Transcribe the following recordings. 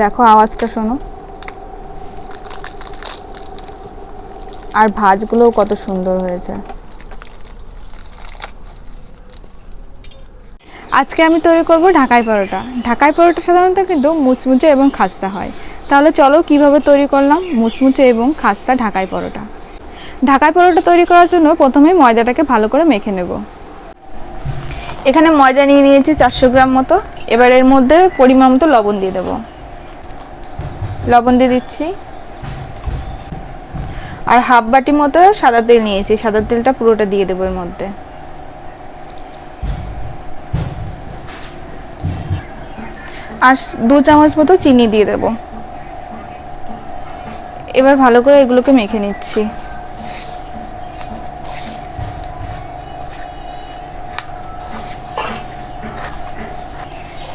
দেখো আওয়াজটা শোনো। আর ভাজগুলোও কত সুন্দর হয়েছে। আজকে আমি তৈরি করব ঢাকাই পরোটা। ঢাকাই পরোটা সাধারণত কিন্তু মুচমুচে এবং খাস্তা হয়। তাহলে চলো কীভাবে তৈরি করলাম মুচমুচে এবং খাস্তা ঢাকাই পরোটা। ঢাকাই পরোটা তৈরি করার জন্য প্রথমে ময়দাটাকে ভালো করে মেখে নেব। এখানে ময়দা নিয়ে নিয়েছি চারশো গ্রাম মতো। এবার এর মধ্যে পরিমাণ মতো লবণ দিয়ে দেবো। লবণ দিয়ে দিচ্ছি। আর হাফ বাটি মতো সাদা তেল নিয়েছি, সাদা তেলটা পুরোটা দিয়ে দেবো এর মধ্যে। আর দু চামচ মতো চিনি দিয়ে দেবো। এবার ভালো করে এগুলোকে মেখে নিচ্ছি।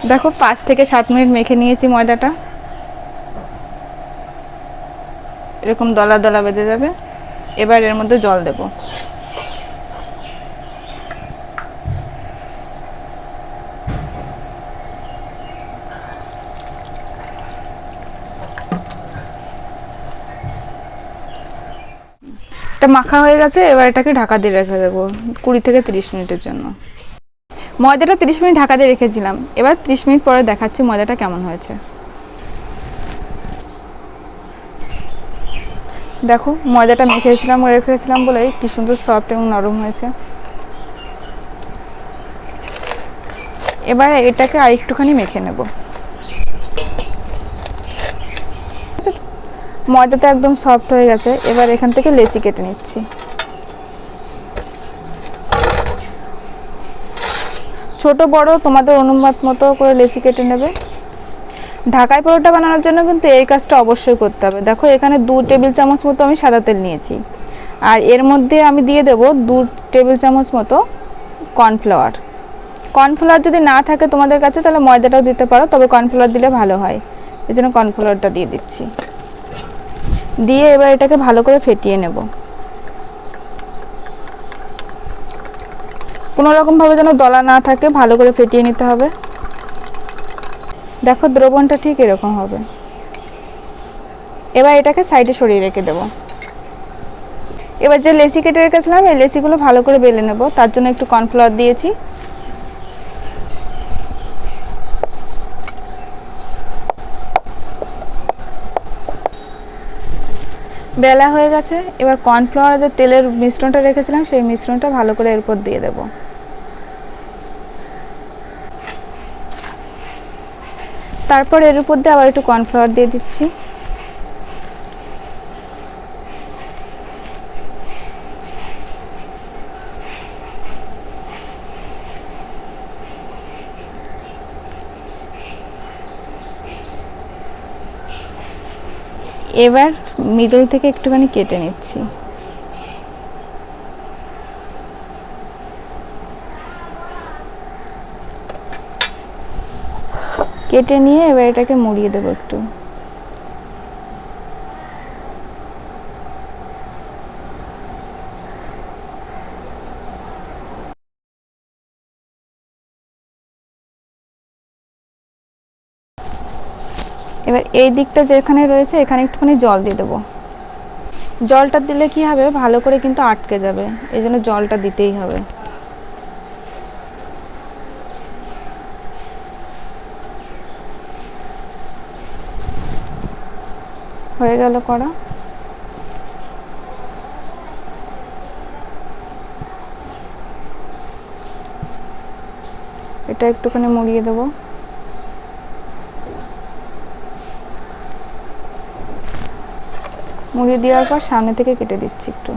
দেখো, পাঁচ থেকে সাত মিনিট মেখে নিয়েছি ময়দাটা। এরকম দলা দলা বেঁধে যাবে। এবার এর মধ্যে জল দেব। এটা মাখা হয়ে গেছে, এবার এটাকে ঢাকা দিয়ে রেখে দেবো, কুড়ি থেকে তিরিশ মিনিটের জন্য। ময়দাটা তিরিশ মিনিট ঢাকা দিয়ে রেখেছিলাম, এবার তিরিশ মিনিট পরে দেখাচ্ছি ময়দাটা কেমন হয়েছে। দেখো, ময়দাটা মেখেছিলাম রেখেছিলাম বলে কি সুন্দর সফট এবং নরম হয়েছে। এবার এটাকে আরেকটুখানি মেখে নেব। ময়দাটা একদম সফট হয়ে গেছে, এবার এখান থেকে লেচি কেটে নিচ্ছি। ছোট বড় তোমাদের অনুমাত মতো করে লেচি কেটে নেবে। ঢাকাই পরোটা বানানোর জন্য কিন্তু এই কাজটা অবশ্যই করতে হবে। দেখো, এখানে দু টেবিল চামচ মতো আমি সাদা তেল নিয়েছি। আর এর মধ্যে আমি দিয়ে দেব দু টেবিল চামচ মতো কর্নফ্লাওয়ার। কর্নফ্লাওয়ার যদি না থাকে তোমাদের কাছে, তাহলে ময়দাটাও দিতে পারো, তবে কর্নফ্লাওয়ার দিলে ভালো হয়। এই জন্য কর্নফ্লাওয়ারটা দিয়ে দিচ্ছি। দিয়ে এবার এটাকে ভালো করে ফেটিয়ে নেব। কোনো রকমভাবে যেন দলা না থাকে, ভালো করে ফেটিয়ে নিতে হবে। দেখো দ্রবণটা ঠিক এরকম হবে। এবার এটাকে সাইডে সরিয়ে রেখে দেব। এবার যে লেসি কেটে রেখেছিলাম, এই লেসিগুলো ভালো করে বেলে নেব। তার জন্য একটু কর্নফ্লাওয়ার দিয়েছি। বেলা হয়ে গেছে। এবার কর্নফ্লাওয়ার যে তেলের মিশ্রণটা রেখেছিলাম, সেই মিশ্রণটা ভালো করে এর উপর দিয়ে দেবো। তারপর এর উপর দিয়ে আবার একটু কর্নফ্লাওয়ার দিয়ে দিচ্ছি। এবার মিডল থেকে একটুখানি কেটে নিচ্ছি। কেটে নিয়ে এবার এটাকে মুড়িয়ে দেবো একটু। এবার এই দিকটা যেখানে রয়েছে, এখানে একটুখানি জল দিয়ে দেবো। জলটা দিলে কি হবে? ভালো করে কিন্তু আটকে যাবে। এই জন্য জলটা দিতেই হবে। হয়ে গেল করা এটা একটুখানি মুড়িয়ে দেবো। মুড়িয়ে দেওয়ার পর সামনে থেকে কেটে দিচ্ছি একটু।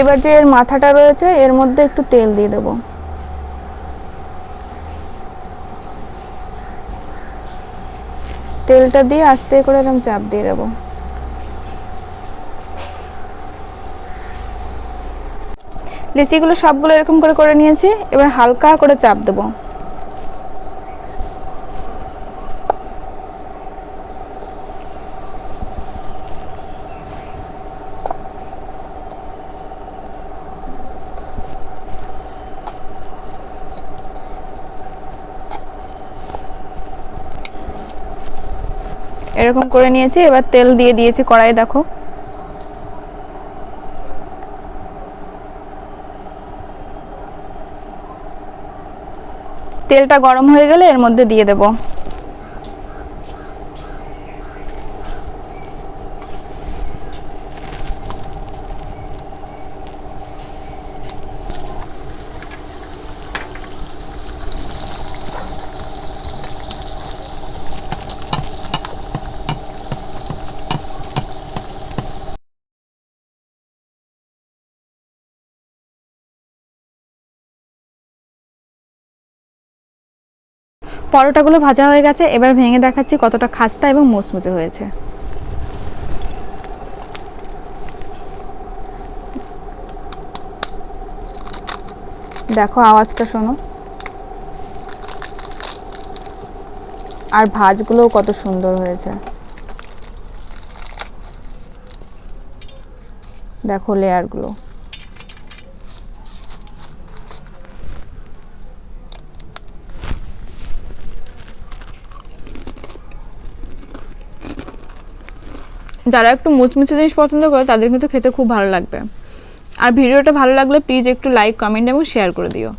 এবার যে এর মাথাটা রয়েছে, এর মধ্যে একটু তেল দিয়ে দেব। তেলটা দিয়ে আস্তে করে এরকম চাপ দিয়ে দেবো। লিচিগুলো সবগুলো এরকম করে করে নিয়েছি, এবার হালকা করে চাপ দেবো। এরকম করে নিয়েছি, এবার তেল দিয়ে দিয়েছি কড়াই, দেখো। তেলটা গরম হয়ে গেলে এর মধ্যে দিয়ে দেব। পরোটাগুলো ভাজা হয়ে গেছে, এবার ভেঙে দেখাচ্ছি কতটা খাস্তা এবং মুচমুচে হয়েছে। দেখো আওয়াজটা শোনো। আর ভাজগুলোও কত সুন্দর হয়েছে। দেখো লেয়ারগুলো। যারা একটু মুচমুচে জিনিস পছন্দ করে, তাদের কিন্তু খেতে খুব ভালো লাগবে। আর ভিডিওটা ভালো লাগলে প্লিজ একটু লাইক কমেন্ট এবং শেয়ার করে দিও।